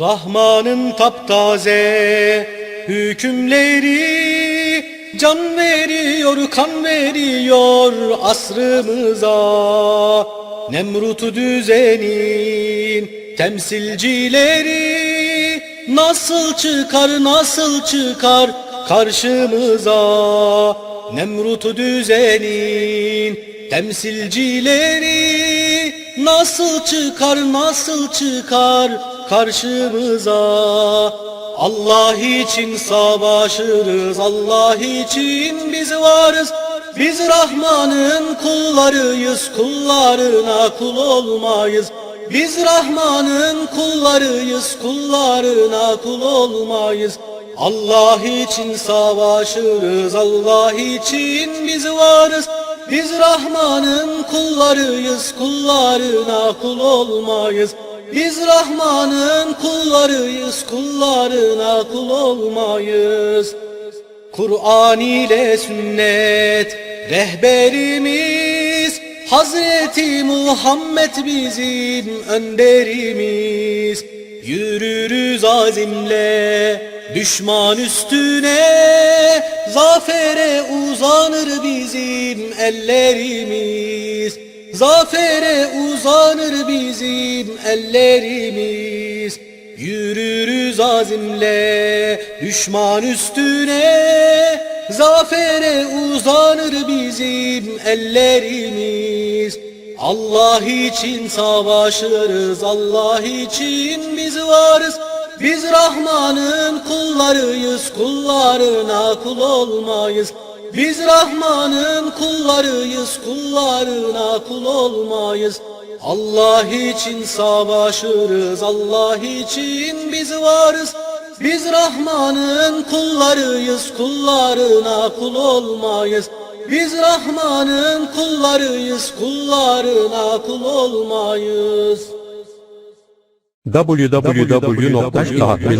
Rahman'ın taptaze hükümleri Can veriyor, kan veriyor asrımıza. Nemrut düzenin temsilcileri Nasıl çıkar, nasıl çıkar karşımıza? Nemrut düzenin temsilcileri Nasıl çıkar, nasıl çıkar karşımıza. Allah için savaşırız, Allah için biz varız. Biz Rahman'ın kullarıyız, kullarına kul olmayız. Biz Rahman'ın kullarıyız, kullarına kul olmayız. Allah için savaşırız, Allah için biz varız. Biz Rahman'ın kullarıyız, kullarına kul olmayız biz Rahman'ın kullarıyız, kullarına kul olmayız. Kur'an ile sünnet rehberimiz, Hazreti Muhammed bizim önderimiz. Yürürüz azimle düşman üstüne, zafere uzanır bizim ellerimiz. Zafere uzanır bizim ellerimiz. Yürürüz azimle düşman üstüne. Zafere uzanır bizim ellerimiz. Allah için savaşırız Allah için biz varız. Biz Rahman'ın kullarıyız kullarına kul olmayız biz Rahman'ın kullarıyız, kullarına kul olmayız. Allah için savaşırız, Allah için biz varız. Biz Rahman'ın kullarıyız, kullarına kul olmayız. Biz Rahman'ın kullarıyız, kullarına kul olmayız. www.şahatmin